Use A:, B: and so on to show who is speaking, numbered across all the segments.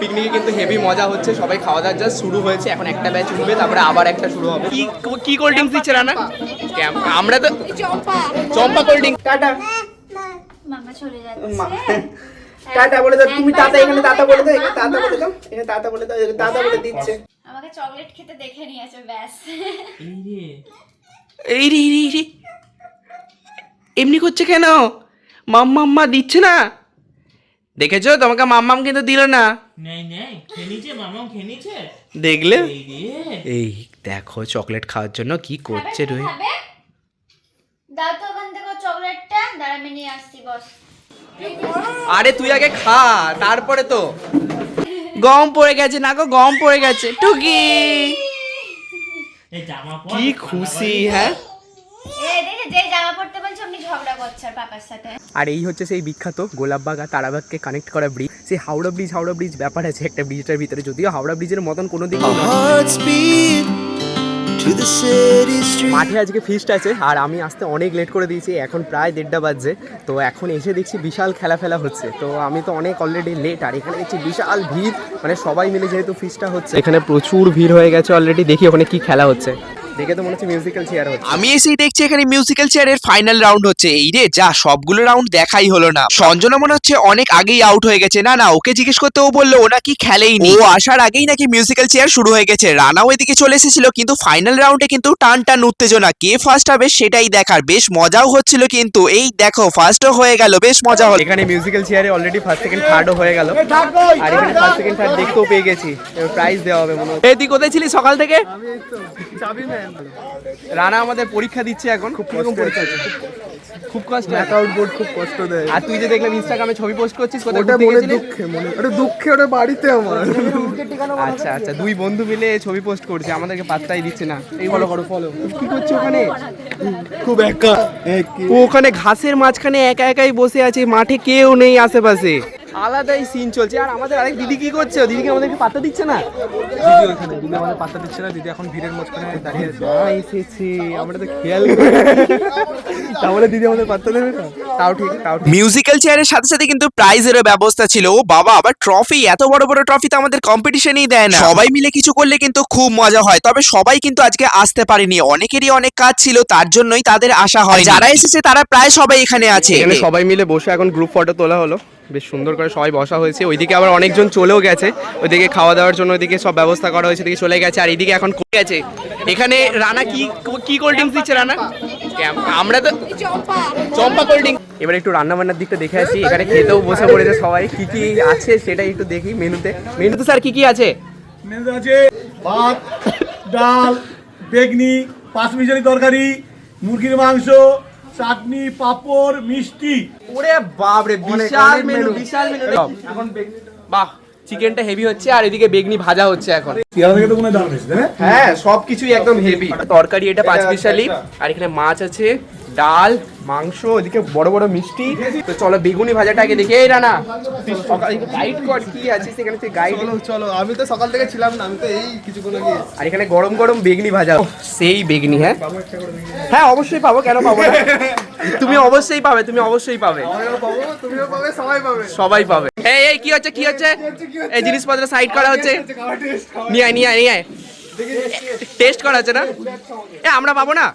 A: পিকনিকে কিন্তু হেভি মজা হচ্ছে সবাই খাওয়া দাওয়া জাস্ট শুরু হয়েছে এখন একটা ব্যাচ উঠবে তারপরে আবার একটা শুরু হবে। কি কি কোল্ড ড্রিঙ্কস দিচ্ছে না ক্যাম্প আমরা তো চম্পা। কোল্ড ড্রিঙ্ক টাটা।
B: মামা চলে যাচ্ছে।
A: টাটা বলে দাও তুমি তাতা এখানে তাতা বলে দাও এখানে তাতা বলে দাও এখানে তাতা বলে দাও এখানে তাতা বলে দিচ্ছে।
B: আমাকে চকলেট খেতে দেখে নিয়েছে ব্যাস।
A: এই রে। এই রে, এমনি করছে কেন? মাম মাম্মা দিচ্ছে না? দেখেছ? তোমাকে মাম্মাম কিন্তু দিল না। দেখলে?
C: এই
A: দেখো চকলেট খাওয়ার জন্য কি করছে
B: খাবে?
A: রোহিত?
B: খাবে? দাও তো ওখান থেকে চকলেটটা। দাঁড়া আমি নিয়ে আসছি বস।
A: আরে তুই আগে খা তারপরে তো। গম পড়ে গেছে না গো গম পড়ে গেছে। টুকি।
C: এই জামা পর
A: কি খুশি হ্যাঁ?
B: আর পাপার সাথে।
A: আর এই হচ্ছে সেই বিখ্যাত গোলাপবাগ আর তারাবাগকে কানেক্ট করা ব্রিজ সেই হাওড়া ব্রিজ হাওড়া ব্রিজ ব্যাপার আছে একটা ব্রিজটার ভিতরে। যদিও হাওড়া ব্রিজের মতন কোনো দিকে. মাঠে আজকে ফিস্ট আছে আর আমি আসতে অনেক লেট করে দিয়েছি এখন প্রায় দেড়টা বাজছে। তো এখন এসে দেখছি বিশাল খেলা ফেলা হচ্ছে। তো আমি তো অনেক অলরেডি লেট আর এখানে দেখছি বিশাল ভিড়। মানে সবাই মিলে যেহেতু ফিস্টটা হচ্ছে। এখানে প্রচুর ভিড় হয়ে গেছে অলরেডি দেখি ওখানে কি খেলা হচ্ছে। দেখে তো মনে হচ্ছে মিউজিক্যাল চেয়ার হচ্ছে।
D: আমি এসেই দেখছি এখানে মিউজিক্যাল চেয়ারের ফাইনাল রাউন্ড হচ্ছে। এই রে যা সবগুলো রাউন্ড দেখাই হলো না। সঞ্জনা মনে হচ্ছে অনেক আগেই আউট হয়ে গেছে। না না ওকে জিজ্ঞেস করতে ও বলল ও নাকি খেলেইনি ও আসার আগেই নাকি মিউজিক্যাল চেয়ার শুরু হয়ে গেছে। রানাও এদিকে চলে এসেছিল কিন্তু ফাইনাল রাউন্ডে কিন্তু টান টান উত্তেজনা। কে ফার্স্ট হবে সেটাই দেখার। বেশ মজাও হচ্ছিল কিন্তু। এই দেখো ফার্স্টও হয়ে গেল বেশ মজা হলো।
A: এখানে মিউজিক্যাল চেয়ারে অলরেডি ফার্স্ট সেকেন্ড থার্ডও হয়ে গেল। আর এখানে ফার্স্ট সেকেন্ড থার্ড দেখতেও পেয়ে গেছি। এবার প্রাইজ দেওয়া হবে মনে হচ্ছে। তুই কোথায় ছিলি সকাল থেকে? রানা আমাদের পরীক্ষা দিচ্ছে এখন। খুব কীরকম পরীক্ষা হচ্ছে খুব কষ্ট।
E: আউট বোর্ড খুব কষ্ট দেয়।
A: আর তুই যে দেখলাম ইনস্টাগ্রামে ছবি পোস্ট করছিস কোথায়
E: ওটা মনে দুঃখে মনে ওটা দুঃখে ওটা বাড়িতে আমার।
A: আচ্ছা আচ্ছা দুই বন্ধু মিলে ছবি পোস্ট করছে আমাদেরকে পাত্তাই দিচ্ছে না। এই ফলো করো ফলো কি করছ ওখানে?
E: খুব একা।
A: ও ওখানে ঘাসের মাঝখানে একা একাই বসে আছে মাঠে কেউ নেই আশেপাশে। আলাদাই সিন চলছে। আর আমাদের আরেক দিদি কি করছে? ও দিদিকে আমাদেরকে পাত্তা দিচ্ছে না?
E: দিদি ওখানে দিদি আমাদের পাত্তা দিচ্ছে না দিদি এখন ভিড়ের মাঝখানে দাঁড়িয়ে আছে।
A: এসেছে আমরা তো খেয়াল করি।
E: তাহলে দিদি আমাদের পাত্তা দেবে না
A: তাও ঠিক তাও ঠিক।
D: মিউজিক্যাল চেয়ারের সাথে সাথে কিন্তু প্রাইজেরও ব্যবস্থা ছিল। ও বাবা আবার ট্রফি এত বড় বড় ট্রফি তো আমাদের কম্পিটিশনই দেয় না। সবাই মিলে কিছু করলে কিন্তু খুব মজা হয়। তবে সবাই কিন্তু আজকে আসতে পারেনি। অনেকেরই অনেক কাজ ছিল তার জন্যই তাদের আসা হয় যারা এসেছে তারা প্রায় সবাই এখানে আছে।
A: এখানে সবাই মিলে বসে এখন গ্রুপ ফটো তোলা হলো। বেশ সুন্দর করে সবাই বসা হয়েছে। ওইদিকে আবার অনেকজন চলেও গেছে। ওইদিকে খাওয়া দাওয়ার জন্য ওইদিকে সব ব্যবস্থা করা হয়েছে ওইদিকে চলে গেছে। আর এইদিকে এখন করে গেছে এখানে রানা কি কি কোল্ড ড্রিঙ্কস দিচ্ছে রানা? আমরা তো চম্পা। কোল্ড ড্রিঙ্ক এবার একটু রান্না বান্নার দিকটা দেখে আসি। এখানে খেতেও বসে পড়েছে সবাই। কি কি আছে সেটাই একটু দেখি মেনুতে। মেনুতে স্যার কি কি আছে?
F: মেনুতে আছে ভাত ডাল বেগনি পাঁচ মিশালি তরকারি মুরগির মাংস চাটনি পাপড় মিষ্টি।
A: ওরে বাপ রে বিশাল মেনু বিশাল মেনু এখন বাহ চিকেনটা হেভি হচ্ছে আর এদিকে বেগনি ভাজা হচ্ছে এখন।
F: পেয়ারা থেকে তো কোনো দাম নেই
A: হ্যাঁ সবকিছুই একদম হেভি তরকারি এটা পাঁচ পিসালি আর এখানে মাছ আছে। ডাল মাংস ওদিকে বড় বড় মিষ্টি। তো চলো বেগুনি ভাজাটা আগে দেখে এই রানা। তুই সকাল গাইড কর কি আছে সেখানে তুই গাইড
E: চলো চলো আমি তো সকাল থেকে ছিলাম না আমি তো এই কিছুক্ষণ আগে এসেছি।
A: আর এখানে গরম গরম বেগনি ভাজা। সেই বেগনি হ্যাঁ? হ্যাঁ অবশ্যই পাবো কেন পাবো না? তুমি অবশ্যই পাবে তুমি অবশ্যই পাবে।
E: তুমিও পাবে সবাই পাবে।
A: সবাই পাবে। এই এই কি হচ্ছে কি হচ্ছে? এই জিনিসপত্র সাইড করা হচ্ছে। নিয়ে আয় নিয়ে আয় নিয়ে আয়। টেস্ট করা হচ্ছে না? এ আমরা পাবো না?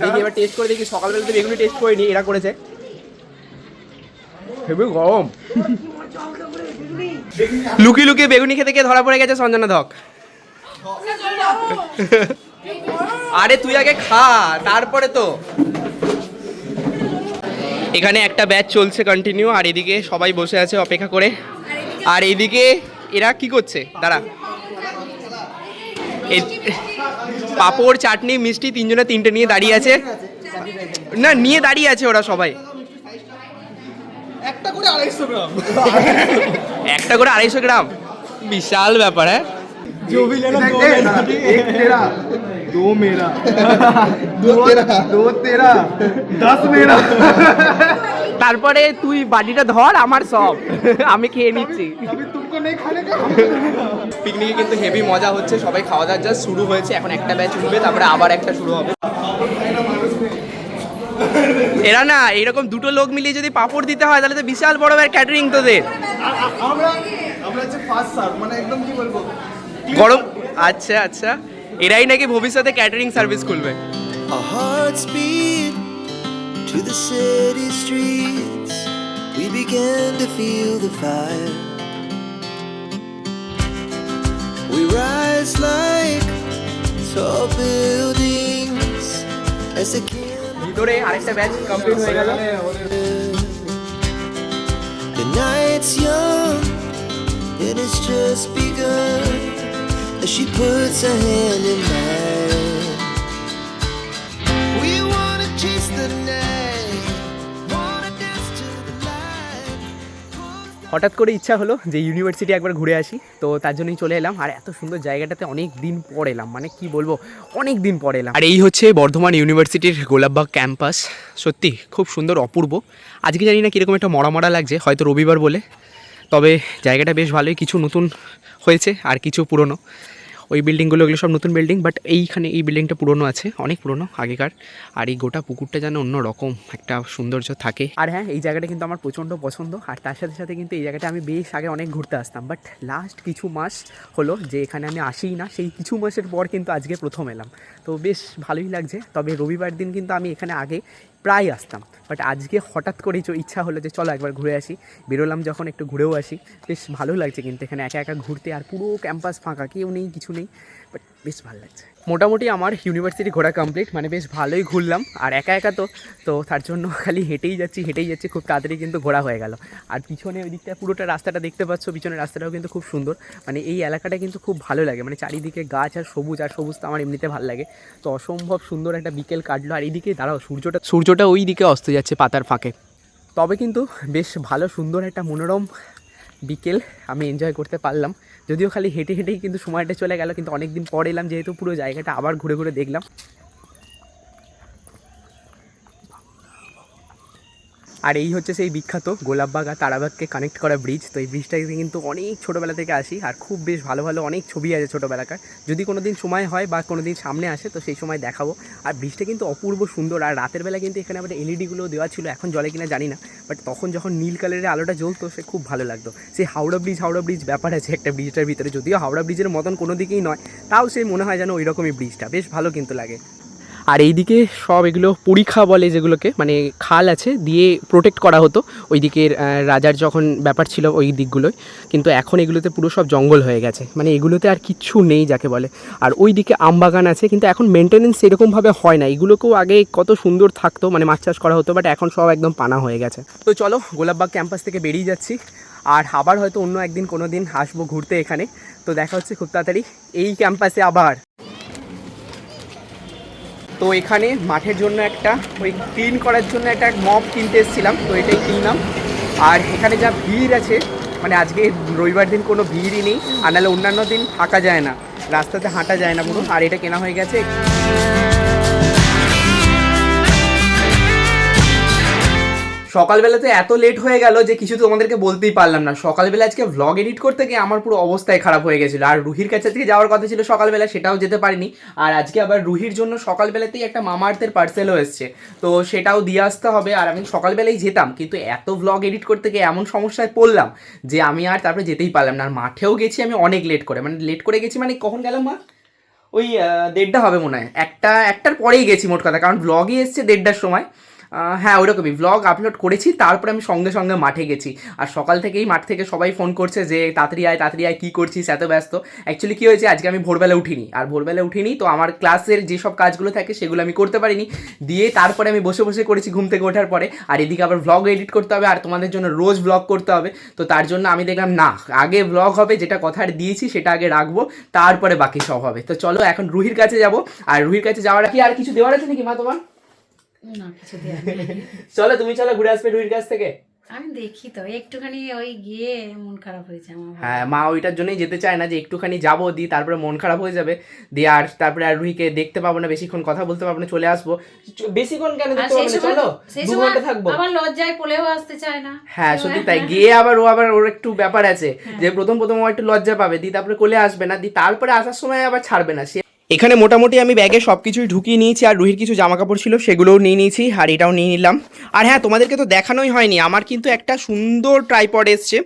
A: দেখি এবার টেস্ট করে দেখি সকালবেলা তো বেগুনি টেস্ট করে নি এরা করেছে। হেবি গরম। লুকিয়ে লুকিয়ে বেগুনি খেতে গিয়ে ধরা পড়ে গেছে সঞ্জনা ধক। আরে তুই আগে খা তারপরে তো। এখানে একটা ব্যাচ চলছে কন্টিনিউ আর এদিকে সবাই বসে আছে অপেক্ষা করে। আর এদিকে এরা কি করছে? দাঁড়া। পাঁপড় চাটনি মিষ্টি তিনজনে তিনটে নিয়ে দাঁড়িয়ে আছে না নিয়ে দাঁড়িয়ে আছে ওরা সবাই
E: একটা করে আড়াইশো গ্রাম
A: একটা করে আড়াইশো গ্রাম বিশাল ব্যাপার হ্যাঁ
E: एक तेरा दो मेरा दो तेरा दो तेरा दस मेरा
A: তারপরে তুই বাটিটা ধর আমার সব। আমি খেয়ে নিচ্ছি। পিকনিকে কিন্তু হেভি মজা হচ্ছে সবাই খাওয়া দাওয়া যা শুরু হয়েছে এখন একটা ব্যাচ উঠবে তারপরে আবার একটা শুরু হবে। এরা না এরকম দুটো লোক মিলিয়ে যদি পাপড় দিতে হয় তাহলে তো বিশাল বড় ব্যাপার ক্যাটারিং তোদের। গরম আচ্ছা আচ্ছা। এরাই নাকি ভবিষ্যতে ক্যাটারিং সার্ভিস খুলবে।
G: to the city streets. We began to feel the fire. We rise like tall buildings as the candle.
A: ভিতরে আরেকটা ব্যাচ কমপ্লিট হয়ে গেল
G: The night's young and it's just begun as she puts her hand in mine. We wanna chase the night,
A: হঠাৎ করে ইচ্ছা হলো যে university একবার ঘুরে আসি, তো তার জন্যই চলে এলাম। আর এত সুন্দর জায়গাটাতে অনেক দিন পর এলাম মানে কি বলব, অনেক দিন পর এলাম। আর এই হচ্ছে বর্ধমান ইউনিভার্সিটির গোলাপবাগ ক্যাম্পাস সত্যি, খুব সুন্দর, অপূর্ব। আজকে জানি না কীরকম একটা মরা মরা লাগছে, হয়তো রবিবার বলে। তবে জায়গাটা বেশ ভালোই, কিছু নতুন হয়েছে আর কিছু পুরনো। ওই বিল্ডিংগুলো এগুলো সব নতুন বিল্ডিং বাট এইখানে এই বিল্ডিংটা পুরনো আছে, অনেক পুরনো আগেকার। আর এই গোটা পুকুরটা যেন অন্য রকম, একটা সৌন্দর্য থাকে। আর হ্যাঁ এই জায়গাটা কিন্তু আমার প্রচণ্ড পছন্দ, আর তার সাথে সাথে কিন্তু এই জায়গাটা আমি বেশ আগে অনেক ঘুরতে আসতাম। বাট লাস্ট কিছু মাস হলো যে এখানে আমি আসিই না, সেই কিছু মাসের পর কিন্তু আজকে প্রথম এলাম। তো বেশ ভালোই লাগছে, তবে রবিবার দিন কিন্তু আমি এখানে আগে প্রায় আসতাম। বাট আজকে হঠাৎ করেই ইচ্ছা হলো যে চলো একবার ঘুরে আসি, বেরোলাম যখন একটু ঘুরেও আসি, বেশ ভালো লাগছে কিন্তু এখানে একা একা ঘুরতে আর পুরো ক্যাম্পাস ফাঁকা, কেউ নেই, কিছু নেই বাট বেশ ভালো লাগছে। মোটামুটি আমার ইউনিভার্সিটি ঘোরা কমপ্লিট মানে বেশ ভালোই ঘুরলাম। আর একা একা তো তো তার জন্য খালি হেঁটেই যাচ্ছি হেঁটেই যাচ্ছি, খুব তাড়াতাড়ি কিন্তু ঘোরা হয়ে গেল। আর পিছনে ওই দিকটা, পুরোটা রাস্তাটা দেখতে পাচ্ছ, পিছনের রাস্তাটাও কিন্তু খুব সুন্দর। মানে এই এলাকাটা কিন্তু খুব ভালো লাগে মানে চারিদিকে গাছ আর সবুজ আর সবুজ তো আমার এমনিতে ভালো লাগে। তো অসম্ভব সুন্দর একটা বিকেল কাটলো, আর এইদিকে দাঁড়াও, সূর্যটা সূর্যটা ওই দিকে অস্ত যাচ্ছে পাতার ফাঁকে। তবে কিন্তু বেশ ভালো, সুন্দর একটা মনোরম বিকেল আমি এনজয় করতে পারলাম। যদিও খালি হেঁটে হেঁটেই কিন্তু সময়টা চলে গেল, কিন্তু অনেক দিন পর এলাম যেহেতু পুরো জায়গাটা আবার ঘুরে ঘুরে দেখলাম। আর এই হচ্ছে সেই বিখ্যাত গোলাপবাগ আর তারাবাগকে কানেক্ট করা ব্রিজ তো এই ব্রিজটাকে কিন্তু অনেক ছোটোবেলা থেকে আসি আর খুব বেশ ভালো ভালো অনেক ছবি আছে ছোটোবেলাকার। যদি কোনো দিন সময় হয় বা কোনো দিন সামনে আসে, তো সেই সময় দেখাবো। আর ব্রিজটা কিন্তু অপূর্ব সুন্দর আর রাতের বেলা কিন্তু এখানে আবার এলইডিগুলো দেওয়া ছিল, এখন জলে কিনা জানি না। বাট তখন যখন নীল কালারের আলোটা জ্বলতো, সে খুব ভালো লাগতো। সেই হাওড়া ব্রিজ হাওড়া ব্রিজ ব্যাপার আছে একটা ব্রিজটার ভিতরে। যদিও হাওড়া ব্রিজের মতন কোনো দিকেই নয়, তাও সে মনে হয় যেন ওই রকমই ব্রিজটা বেশ ভালো কিন্তু লাগে। আর এইদিকে সব এগুলো পরীক্ষা বলে যেগুলোকে মানে খাল আছে, দিয়ে প্রোটেক্ট করা হতো। ওই দিকের রাজার যখন ব্যাপার ছিল ওই দিকগুলোয়। কিন্তু এখন এগুলোতে পুরো সব জঙ্গল হয়ে গেছে। মানে এগুলোতে আর কিচ্ছু নেই যাকে বলে। আর ওই দিকে আম বাগান আছে, কিন্তু এখন মেনটেনেন্স সেরকমভাবে হয় না। এগুলোকেও আগে কত সুন্দর থাকতো মানে মাছ চাষ করা হতো বাট এখন সব একদম পানা হয়ে গেছে। তো চলো, গোলাপবাগ ক্যাম্পাস থেকে বেরিয়ে যাচ্ছি। আর আবার হয়তো অন্য একদিন কোনো দিন আসব ঘুরতে এখানে। তো দেখা হচ্ছে খুব তাড়াতাড়ি। এই ক্যাম্পাসে আবার। তো এখানে মাঠের জন্য একটা, ওই ক্লিন করার জন্য একটা মপ কিনতে এসেছিলাম, তো এটাই কিনলাম। আর এখানে যা ভিড় আছে মানে আজকে রবিবার দিন কোনো ভিড়ই নেই, আর নাহলে অন্যান্য দিন থাকা যায় না, রাস্তাতে হাঁটা যায় না পুরো আর এটা কেনা হয়ে গেছে। সকালবেলাতে এত লেট হয়ে গেল যে কিছু তোমাদেরকে বলতেই পারলাম না। সকালবেলা আজকে ভ্লগ এডিট করতে গিয়ে আমার পুরো অবস্থায় খারাপ হয়ে গেছিল। আর রুহির কাছে থেকে যাওয়ার কথা ছিল সকালবেলা, সেটাও যেতে পারিনি। আর আজকে আবার রুহির জন্য সকালবেলাতেই একটা মামার্থের পার্সেলও এসছে। তো সেটাও দিয়ে আসতে হবে। আর আমি সকালবেলায় যেতাম, কিন্তু এত ভ্লগ এডিট করতে গিয়ে এমন সমস্যায় পড়লাম যে আমি আর তারপরে যেতেই পারলাম না। আর মাঠেও গেছি আমি অনেক লেট করে। মানে লেট করে গেছি মানে কখন গেলাম মা? ওই দেড়টা হবে মনে হয়। একটা, একটার পরেই গেছি মোট কথা। কারণ ব্লগই এসছে দেড়টার সময়। হ্যাঁ ওরকমই ব্লগ আপলোড করেছি, তারপরে আমি সঙ্গে সঙ্গে মাঠে গেছি। আর সকাল থেকেই মাঠ থেকে সবাই ফোন করছে যে, তাড়াতাড়ি আয় তাড়াতাড়ি আয়, কী করছিস? এত ব্যস্ত? অ্যাকচুয়ালি কী হয়েছে, আজকে আমি ভোরবেলা উঠিনি। আর ভোরবেলা উঠিনি, তো আমার ক্লাসের যেসব কাজগুলো থাকে, সেগুলো আমি করতে পারিনি। দিয়ে তারপরে আমি বসে বসে করেছি ঘুম থেকে ওঠার পরে। আর এদিকে আবার ভ্লগ এডিট করতে হবে, আর তোমাদের জন্য রোজ ভ্লগ করতে হবে। তো তার জন্য আমি দেখলাম, না, আগে ভ্লগ হবে, যেটা কথার দিয়েছি, সেটা আগে রাখব, তারপরে বাকি সব হবে। তো চলো, এখন রুহির কাছে যাব। আর রুহির কাছে যাওয়ার কি আর কিছু দেওয়ার আছে নাকি, মা, তোমার?
H: না কিছু দেওয়ার
A: চলো তুমি চলো ঘুরে আসবে রুহির কাছ থেকে।
H: আমি দেখি তো একটুখানি ওই গিয়ে মন খারাপ হয়েছে আমার
A: হ্যাঁ মা ওইটার জন্যই যেতে চায় না যে একটুখানি যাব দিয়ে তারপরে মন খারাপ হয়ে যাবে। দিয়ে আর তারপরে আর রুহিকে দেখতে পাবো না বেশিক্ষণ কথা বলতে পারব না চলে আসব। বেশিক্ষণ কেন দেখতে পাবো না চলো দু ঘণ্টা থাকব।
H: আবার লজ্জায় পলেও আসতে চায় না।
A: হ্যাঁ সত্যি তাই গিয়ে আবার ও আবার ওর একটু ব্যাপার আছে যে প্রথম প্রথম ও একটু লজ্জা পাবে দিয়ে তারপরে কোলে আসবে না দিয়ে তারপরে আসার সময় আবার ছাড়বে না সে এখানে মোটামুটি আমি ব্যাগে সব কিছুই ঢুকিয়ে নিয়েছি, আর রুহির কিছু জামা কাপড় ছিল সেগুলোও নিয়ে নিয়েছি, আর এটাও নিয়ে নিলাম। আর হ্যাঁ তোমাদেরকে তো দেখানোই হয়নি, আমার কিন্তু একটা সুন্দর ট্রাইপড এসছে।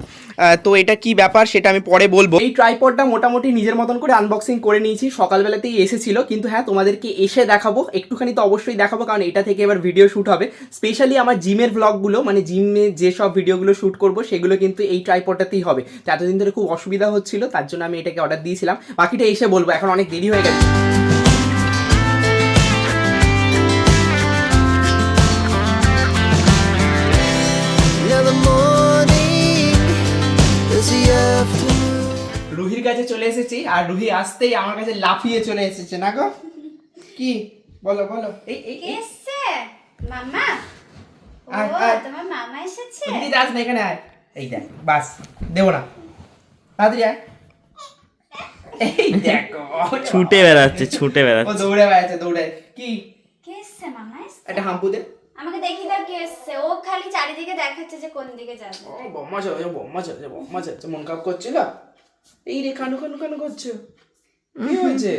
A: তো এটা কি ব্যাপার সেটা আমি পরে বলব। এই ট্রাইপডটা মোটামুটি নিজের মতন করে আনবক্সিং করে নিয়েছি, সকালবেলাতেই এসেছিল, কিন্তু হ্যাঁ তোমাদেরকে এসে দেখাবো, একটুখানি তো অবশ্যই দেখাবো, কারণ এটা থেকে এবার ভিডিও শ্যুট হবে। স্পেশালি আমার জিমের ব্লগগুলো মানে জিমে যেসব ভিডিওগুলো শ্যুট করব, সেগুলো কিন্তু এই ট্রাইপডটাতেই হবে। এতদিন ধরে খুব অসুবিধা হচ্ছিল, তার জন্য আমি এটাকে অর্ডার দিয়েছিলাম। বাকিটা এসে বলব, এখন অনেক দেরি হয়ে গেছে। কাছে চলে এসেছি আর রুহি আসতেই আমার কাছে লাফিয়ে চলে এসেছে না গো? কি? বলো বলো। এই এই
B: এসছে? মামা? ও
A: আয়, আয়।
B: তোমার মামা এসেছে?
A: দিদি আস না এখানে আয়। এই দেখ বাস দেবো না। তাড়াতাড়ি আয়। এই দেখো।
C: ছুটে বেড়াচ্ছে ছুটে
A: ও দৌড়ে বেড়াচ্ছে দৌড়ে। কি?
B: কে এসছে? মামা এসছে?
A: একটা হাম্পু দে।
B: আমাকে দেখিয়ে দাও কে এসছে। ও খালি চারিদিকে দেখাচ্ছে যে কোন দিকে যাবে।
A: ও বম্মা চলছে বম্মা চলছে বম্মা চলছে মন খারাপ করছিল? এই রে কানু কানু কানু করছ। কি হয়েছে?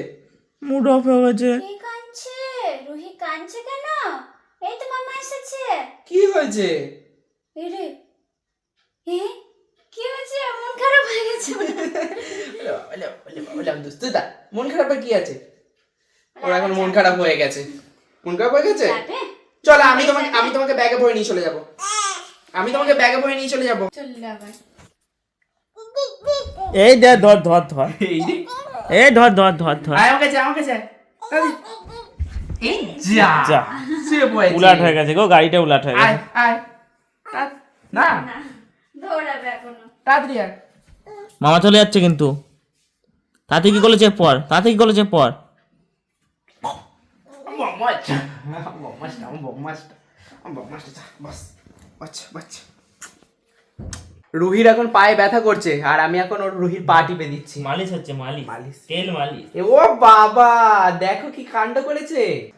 C: মুড অফ হয়ে গেছে।
B: কে কাঁদছে? রুহি কাঁদছে কেন? এই তো মামা এসেছে।
A: কি হয়েছে?
B: এই রে এ কি হয়েছে? মন খারাপ হয়ে গেছে
A: ওলে, ওলে, ওলে, মন খারাপের কি আছে? ওর এখন মন খারাপ হয়ে গেছে। মন খারাপ হয়ে গেছে? চলো আমি তোমাকে আমি তোমাকে ব্যাগে ভরে নিয়ে চলে যাব। আমি তোমাকে ব্যাগে ভরে নিয়ে চলে যাব।
B: চললে আবার
C: এই দে ধর ধর ধর।
A: এই
C: ধর ধর ধর ধর।
A: আয় আমার কাছে আমার কাছে এই যা।
C: যা। উলাট হয়ে গেছে গো গাড়িটা উলাট হয়ে গেছে।
A: আয় তা- না।
B: দৌড়াবে এখনও।
A: তাড়াতাড়ি আয়।
C: মামা চলে যাচ্ছে কিন্তু। তাতে কি চেক পর? তাতে কি চেক পর?
A: বাস বাচ্চা বাচ্চা রুহির এখন পায়ে ব্যথা করছে আর আমি এখন ওর রুহির পা টিপে দিচ্ছি।
C: মালিশ হচ্ছে মালিশ।
A: মালিশ।
C: তেল মালিশ।
A: এ ও বাবা দেখো কি কাণ্ড করেছে।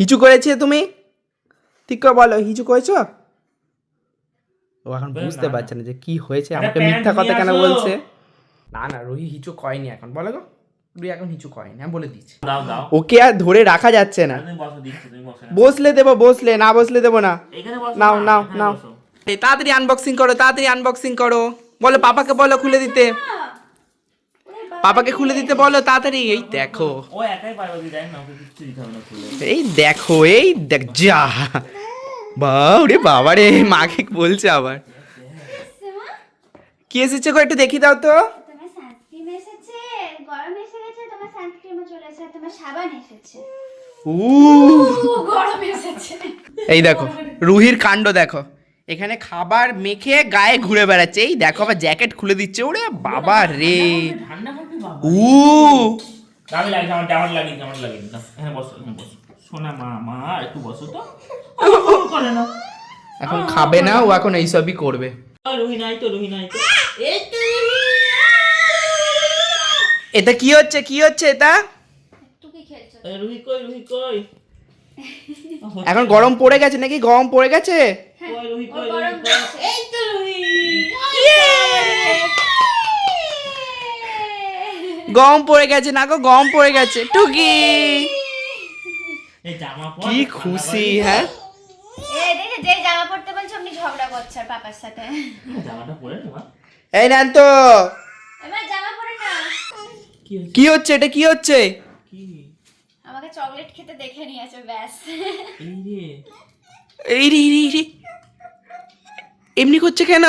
A: হিচু করেছে তুমি? ঠিক করে বলো হিচু করেছ? ও এখন বুঝতে পারছে না যে কি হয়েছে আমাকে মিথ্যা কথা কেন বলছে? না না রুহি হিচু কয়নি এখন। বলো গো রুহি এখন হিচু কয়নি আমি বলে দিচ্ছি।
C: দাও দাও।
A: ওকে আর ধরে রাখা যাচ্ছে না।
C: তুমি বসো দিচ্ছি তুমি বসো। না।
A: বসলে দেবো বসলে না বসলে দেবো না।
C: এখানে বসো
A: নাও, নাও, নাও। এই তাড়াতাড়ি আনবক্সিং করো তাড়াতাড়ি আনবক্সিং করো। বলো পাপাকে বলো খুলে দিতে। পাপাকে খুলে দিতে বলো তাড়াতাড়ি। এই দেখো।
C: ও একাই পারবে না ওকে কিচ্ছু দিতে হবে না খুলে।
A: এই দেখো এই দেখ যা। বাউরে বাবা রে মাকে বলছে আবার। কি এসেছে গো একটু দেখি দাও তো।
B: তোমার সানস্ক্রিন এসেছে গরম এসে গেছে তোমার সানস্ক্রিনও চলে এসেছে তোমার সাবান এসেছে।
A: উ
B: ও গরম এসেছে।
A: এই দেখো রুহির কাণ্ড দেখো। এখানে খাবার মেখে গায়ে ঘুরে বেড়াচ্ছে। এই দেখো আবার জ্যাকেট খুলে দিচ্ছে ওরে বাবা রে। উ।
C: দামি লাগছে আমার দাও এখানে বসো শোনা মা মা একটু বসো তো। করে না
A: এখন খাবে না ও এখন এইসবই করবে।
C: তো তো।
A: এটা কি হচ্ছে কি হচ্ছে এটা?
C: রুহি কই রুহি কই?
A: এখন গরম পড়ে গেছে নাকি? গরম পড়ে গেছে?
C: রুহি
B: গরম
A: পড়ে গেছে। না গো গম পড়ে গেছে। টুকি!
C: এই জামা পর
A: কি খুশি হ্যাঁ?
B: এ দেখে যে জামা পড়তে বলছো আপনি ঝগড়া করছে আর পাপার সাথে।
C: জামাটা পরে নে
A: এই নেন তো।
B: জামা পরে না
C: কি
A: হচ্ছে? এটা কি হচ্ছে?
B: আমাকে চকলেট খেতে দেখে নিয়েছে ব্যাস।
C: এই রে
A: এই রে এই রে, এই রে। এমনি করছে কেন?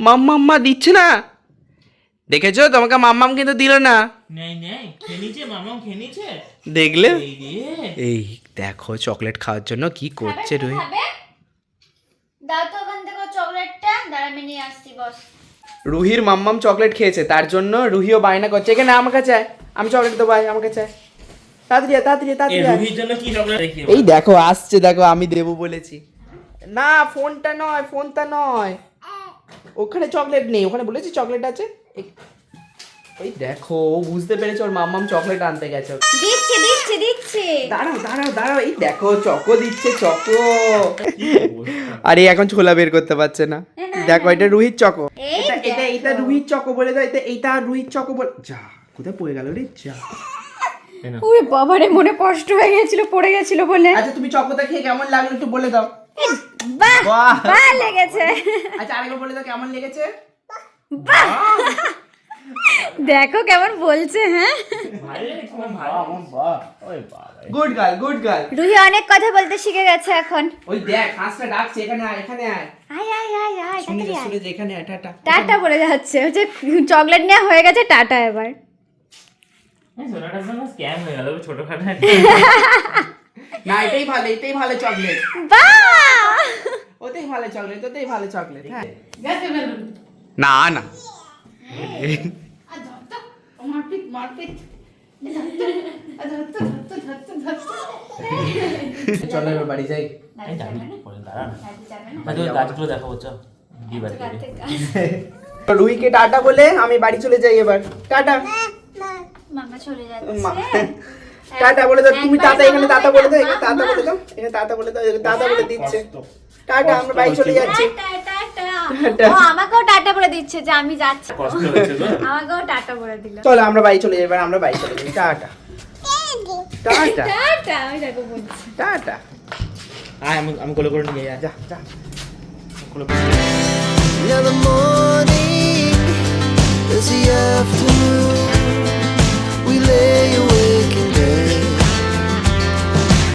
A: মাম্মাম্মা দিচ্ছে না? দেখেছ? তোমাকে মাম্মাম কিন্তু দিল না। দেখলে?
C: এই
A: দেখো চকলেট খাওয়ার জন্য কি করছে? রুহি।
B: দাও তো ওখান থেকে চকলেটটা। দাঁড়া আমি নিয়ে আসছি বস।
A: রুহির মাম্মাম চকলেট খেয়েছে তার জন্য রুহিও বায়না করছে। এখানে আমার কাছে আমি চকলেট দেবো আমার কাছে
C: এই
A: তাড়াতাড়ি আয়।
C: রুহির জন্য কি চকলেট
A: এই দেখো আসছে দেখো আমি দেবো বলেছি। না ফোনটা নয় ফোনটা নয়। ওখানে চকলেট নেই ওখানে বলেছি চকলেট আছে? এই- ওই দেখো ও বুঝতে পেরেছে ওর মাম্মাম চকলেট আনতে গেছে।
B: দিচ্ছি দিচ্ছি দিচ্ছি।
A: দাঁড়াও দাঁড়াও দাঁড়াও এই দেখো চকো দিচ্ছে চকো। আরে এখন ছোলা বের করতে পারছে না। দেখো এটা রুহিত চকো। এটা এটা এটা
B: দেখো।
A: চকো বলে দাও এটা এইটা রুহির চকো বলে যা কোথায় পড়ে গেল রে যা।
H: ওরে বাবারে মনে কষ্ট হয়ে গেছিল পড়ে গেছিল বলে।
A: আচ্ছা তুমি চকোতা খেয়ে কেমন লাগল একটু বলে দাও।
B: বাহ
A: বাহ।
B: লেগেছে।
A: আচ্ছা আরেকবার বলে দাও কেমন লেগেছে। বাহ।
H: দেখো কেমন বলছে হ্যাঁ?
C: ওই
A: good girl good girl
B: Ruhi অনেক কথা বলতে শিখে গেছে এখন।
A: ওই দেখ হাঁসটা ডাকছে এখানে আয় এখানে আয়।
B: আয় আয় আয় আয়
A: শুনে
B: তাড়াতাড়ি
A: যা
B: আয়।
A: শুনে যা টাটা।
H: টাটা পড়ে যাচ্ছে হচ্ছে চকলেট নেওয়া হয়ে গেছে টাটা এবার।
C: সোনাটার জন্য স্ক্যাম হয়ে গেল ছোটখাটো
A: না এটাই ভালো এটাই ভালো চকলেট ওতেই ভালো চকলেট ওতেই ভালো চকলেট হ্যাঁ। না না। চলো এবার বাড়ি যাই।
C: এই যাবি পরে দাঁড়া। না? ওই গাছগুলো দেখাবো চ দিয়ে বাড়ি থেকে
A: রুহিকে টাটা বলে আমি বাড়ি চলে যাই এবার। টাটা।
B: মামা চলে যাচ্ছে।
A: টাটা বলে দাও তুমি টাটা এখানে টাটা বলে দাও এখানে টাটা বলে দাও এখানে টাটা বলে দাও এখানে টাটা বলে দিচ্ছে। টাটা আমরা বাড়ি চলে যাচ্ছি।
B: Tata, tata. ও আমাকেও টাটা বলে দিচ্ছে যে আমি যাচ্ছি। আমাকেও টাটা বলে দিল।
A: চলো আমরা বাড়ি চলে যাই আমরা বাড়ি চলে যাই। টাটা। টাটা।
H: টাটা ওই দেখো বলছে।
A: টাটা।
C: আয় আমি আমি কোলে করে নিয়ে
A: যা যা।
G: Now the morning is the afternoon. We lay awake in bed.